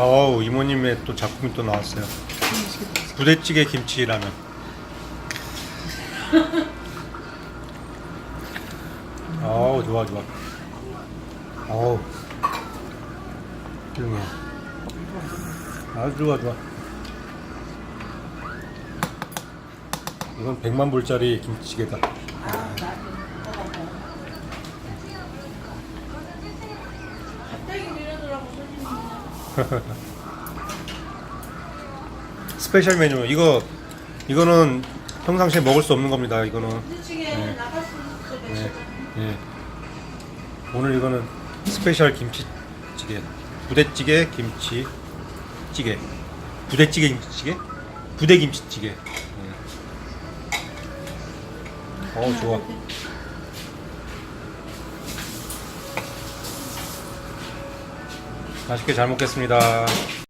어우 이모님의 또 작품이 또 나왔어요. 부대찌개 김치라면. 어우 좋아 좋아. 어우 훌륭해. 아주 좋아 좋아. 이건 100만 불짜리 김치찌개다. 갑자기 밀어주라고 손님이. 스페셜 메뉴 이거 이거는 평상시에 먹을 수 없는 겁니다. 이거는 네. 네, 예. 오늘 이거는 스페셜 김치찌개, 부대찌개 김치 찌개, 부대찌개 김치찌개, 부대 김치찌개. 예. 어 좋아. 맛있게 잘 먹겠습니다.